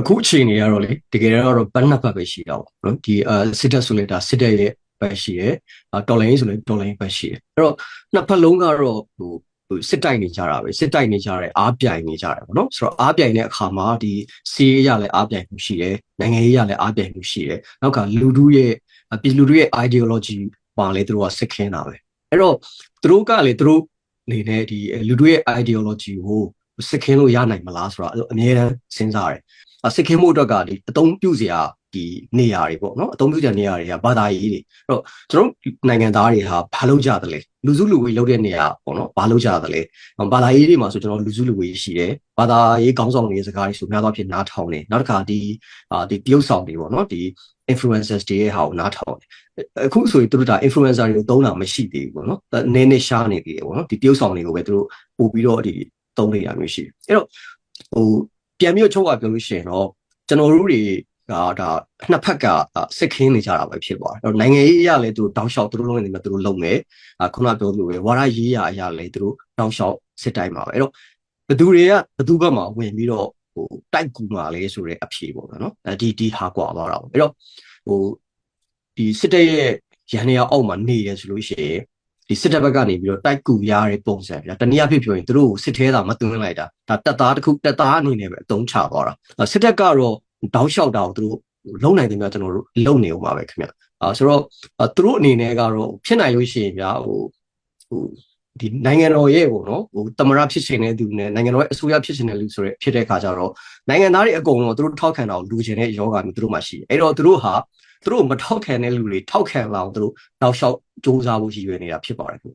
အခုအချိန်တွေကတော့လေတကယ်တော့ဘတ်နှစ်ဘတ်ပဲရှိတာပေါ့နော်ဒီအဲစစ်တပ်ဆိုလေဒါစစ်တပ်ရဲ့ဘတ်ရှိတယ်တော်လိုင်းဆိုလေတော်လိုင်းဘတ်ရှိတယ်အဲ့တော့နှစ်ဖက်လုံးကတော့ဟိုဟိုစစ်တိုက်နေကြတာပဲစစ်တိုက်နေကြတယ်အားပြိုင်နေကြတယ်ပေါ့နော်ဆိုတော့အားပြိုင်တဲ့အခါမှာဒီစီးရေးရလည်းအားပြိုင်မှုရှိတယ်နိုင်ငံရေးရလည်းအားပြိုင်မှုရှိတယ်နောက်ကလူထုရဲ့ပြည်လူထုရဲ့ ideology ပါလေသူတို့ကစစ်ခင်းတာပဲအဲ့တော့သူတို့ကလေသူတို့အနေနဲ့ဒီလူထုရဲ့ ideology ကိုစစ်ခင်းလို့ရနိုင်မလားဆိုတာအမြဲတမ်းစဉ်းစားတယ်အ စစ်ခင်းမှုအတွက်ကဒီအတုံးပြုစရာဒီနေရာတွေပေါ့နော်အတုံးပြုစရာနေရာတွေကဘာသာရေးတွေအဲ့တော့ကျွန်တော်နိုင်ငံသားတွေဟာဘာလုပ်ကြသလဲလူစုလူဝေးလုပ်တဲ့နေရာပေါ့နော်ဘာလုပ်ကြသလဲဘာသာရေးတွေမှာဆိုကျွန်တော်လူစုလူဝေးရှိတယ်ဘာသာရေးခေါင်းဆောင်တွေစကားတွေဆိုများသောအားဖြင့်နားထောင်တယ်နောက်တစ်ခါဒီအာဒီတရုပ်ဆောင်တွေပေါ့နော်ဒီ influencers တွေရဲ့ဟာကိုနားထောင်တယ်အခုဆိုရင်သူတို့ဒါ influencer တွေကိုသုံးတာမရှိသေးဘူးပေါ့နော်နည်းနည်းရှားနေသေးတယ်ပေါ့နော်ဒီတရုပ်ဆောင်တွေကိုပဲသူတို့ပို့ပြီးတော့ဒီသုံးနေတာမျိုးရှိတယ်အဲ့တော့ဟို ပြန်ပြီးချုပ်ကပြောလို့ရှိရင်တော့ကျွန်တော်တို့တွေကဒါနှစ်ဖက်ကစစ်ခင်းနေကြတာပဲဖြစ်သွားတယ်အဲ့တော့နိုင်ငံရေးအရာလည်းသူတို့တောက်လျှောက်သူတို့လုံးနေမှာသူတို့လုံမယ်ခုနပြောလို့ပဲဝါရရေးရာအရာလည်းသူတို့တောက်လျှောက်စစ်တိုင်းမှာပဲအဲ့တော့ဘသူတွေကဘသူဘက်မှာဝင်ပြီးတော့ဟိုတိုက်ကူမှာလဲဆိုတဲ့အဖြေပေါ့နော်အဲဒီဒီဟာကွာသွားတာပေါ့အဲ့တော့ဟိုဒီစစ်တပ်ရဲ့ရန်နေရအောက်မှာနေရဆိုလို့ရှိရင် ဒီစစ်တပ်ဘက်ကနေပြီးတော့တိုက်ကူရတဲ့ပုံစံဗျာတနည်းအားဖြင့်ပြောရင်သူတို့ကိုစစ်သေးတာမသွင်းလိုက်တာဒါတပ်သားတစ်ခုတပ်သားအနေနဲ့ပဲအသုံးချသွားတာစစ်တပ်ကတော့တောက်လျှောက်တာကိုသူတို့လုံနိုင်တယ်များကျွန်တော်တို့လုံနေအောင်ပါပဲခင်ဗျအာဆိုတော့သူတို့အနေနဲ့ကတော့ဖြစ်နိုင်လို့ရှိရင်ဗျာဟိုဟို ဒီနိုင်ငံတော်ရဲ့ပေါ့နော်ဟိုတမရဖြစ်ရှင်တဲ့သူနဲ့နိုင်ငံတော်ရဲ့အစိုးရဖြစ်ရှင်တဲ့လူဆိုရဲဖြစ်တဲ့ခါကျတော့နိုင်ငံသားတွေအကုန်လုံးသူတို့ထောက်ခံတာကိုလူချင်တဲ့ယောဂမျိုးသူတို့မှရှိတယ်အဲ့တော့သူတို့ဟာသူတို့မထောက်ခံတဲ့လူတွေထောက်ခံလာအောင်သူတို့တောက်လျှောက်စူးစမ်းဖို့ရှိရနေတာဖြစ်ပါတယ်ခင်